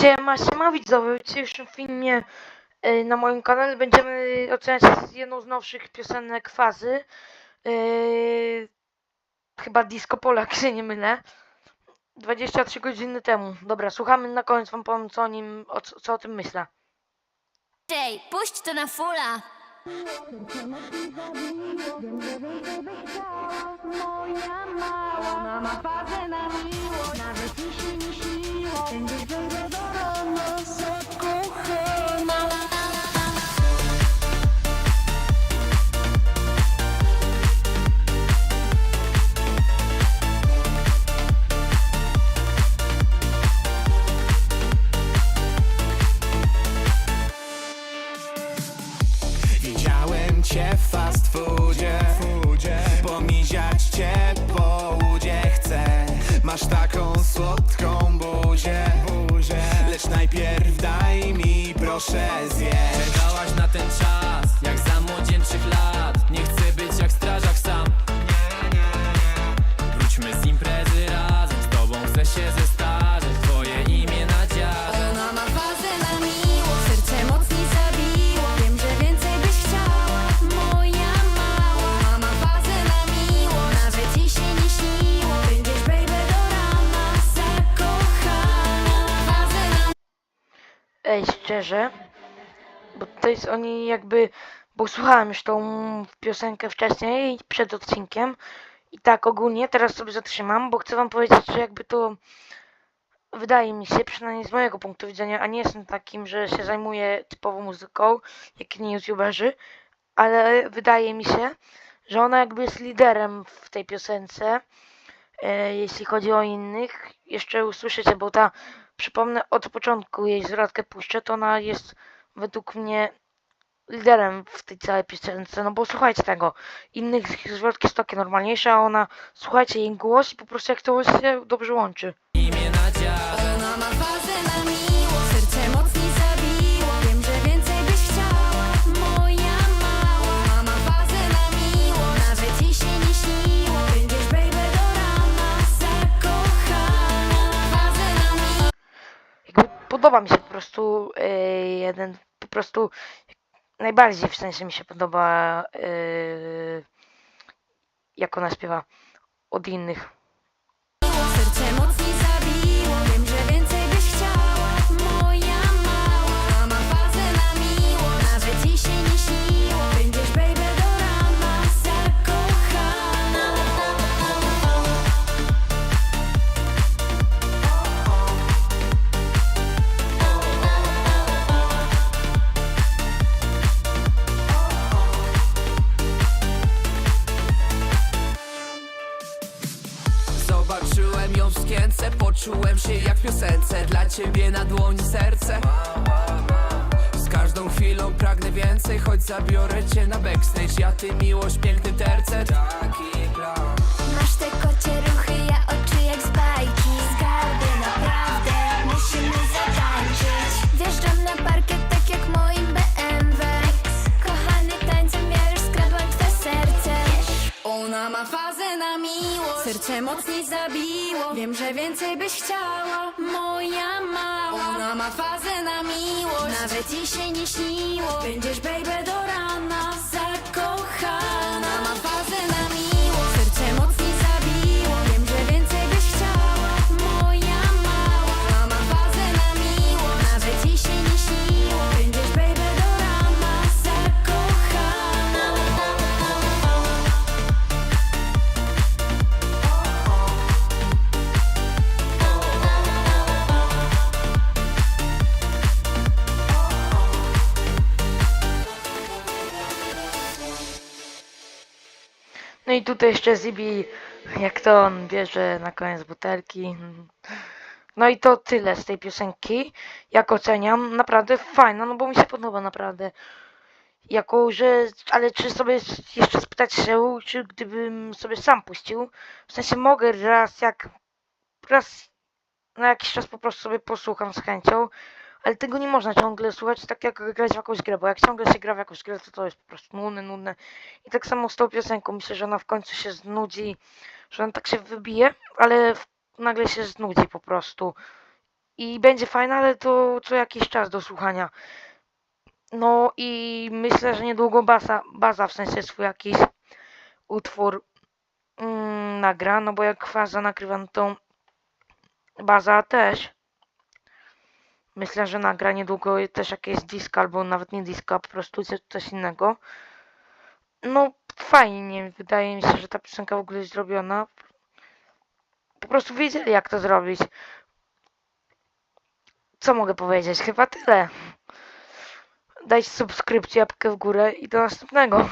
Siema, siema widzowie, w dzisiejszym filmie y, na moim kanale będziemy oceniać jedną z nowszych piosenek fazy. Y, chyba Disco Polo, jak się nie mylę. 23 godziny temu. Dobra, słuchamy na koniec, wam powiem co o nim, o, co, o tym myślę. Ej, puść to na fula! Moja mała, ona ma fazę na miłość Nawet się nie śniło Będziesz Masz taką słodką buzię? Lecz najpierw daj mi proszę zjeść. Czekałaś na ten czas, jak za młodzieńczych lat. Nie chcę Ej, szczerze, bo to jest oni jakby, bo słuchałem już tą piosenkę wcześniej, przed odcinkiem i tak ogólnie, teraz sobie zatrzymam, bo chcę wam powiedzieć, że jakby to wydaje mi się, przynajmniej z mojego punktu widzenia, a nie jestem takim, że się zajmuję typowo muzyką, jak inni youtuberzy, ale wydaje mi się, że ona jakby jest liderem w tej piosence, e, jeśli chodzi o innych. Jeszcze usłyszycie, bo ta, przypomnę, od początku jej zwrotkę puszczę, to ona jest według mnie liderem w tej całej piosence, no bo słuchajcie tego, innych zwrotki jest takie normalniejsze, a ona, słuchajcie jej głos i po prostu jak to się dobrze łączy. Imię na dziarze Ona ma podoba mi się po prostu e, jeden, po prostu najbardziej w sensie mi się podoba e, jak ona śpiewa od innych. Zobaczyłem ją w skience Poczułem się jak w piosence. Dla ciebie na dłoni serce. Z każdą chwilą pragnę więcej Choć zabiorę cię na backstage. Ja ty miłość, piękny tercet. Masz te kocie Serce mocniej zabiło. Wiem, że więcej byś chciała. Moja mała. Ona ma fazę na miłość. Nawet ci się nie śniło. Będziesz baby do rana i tutaj jeszcze Zibi, jak to on bierze na koniec butelki. No i to tyle z tej piosenki. Jak oceniam, naprawdę fajna, no bo mi się podoba naprawdę. Jako, że, ale czy sobie jeszcze spytać się, czy gdybym sobie sam puścił, w sensie mogę raz jak, raz na jakiś czas po prostu sobie posłucham z chęcią, ale tego nie można ciągle słuchać, tak jak grać w jakąś grę, bo jak ciągle się gra w jakąś grę, to to jest po prostu nudne, nudne. I tak samo z tą piosenką, myślę, że ona w końcu się znudzi, że ona tak się wybije, ale nagle się znudzi po prostu. i będzie fajna, ale to co jakiś czas do słuchania. No i myślę, że niedługo baza, baza w sensie swój jakiś utwór mm, nagra, no bo jak faza nagrywa, no to baza też. Myślę, że nagra niedługo też jakieś disco, albo nawet nie disco, a po prostu coś- innego. No fajnie, wydaje mi się, że ta piosenka w ogóle jest zrobiona. Po prostu wiedzieli jak to zrobić. Co mogę powiedzieć? Chyba tyle. Dajcie subskrypcję, łapkę w górę i do następnego.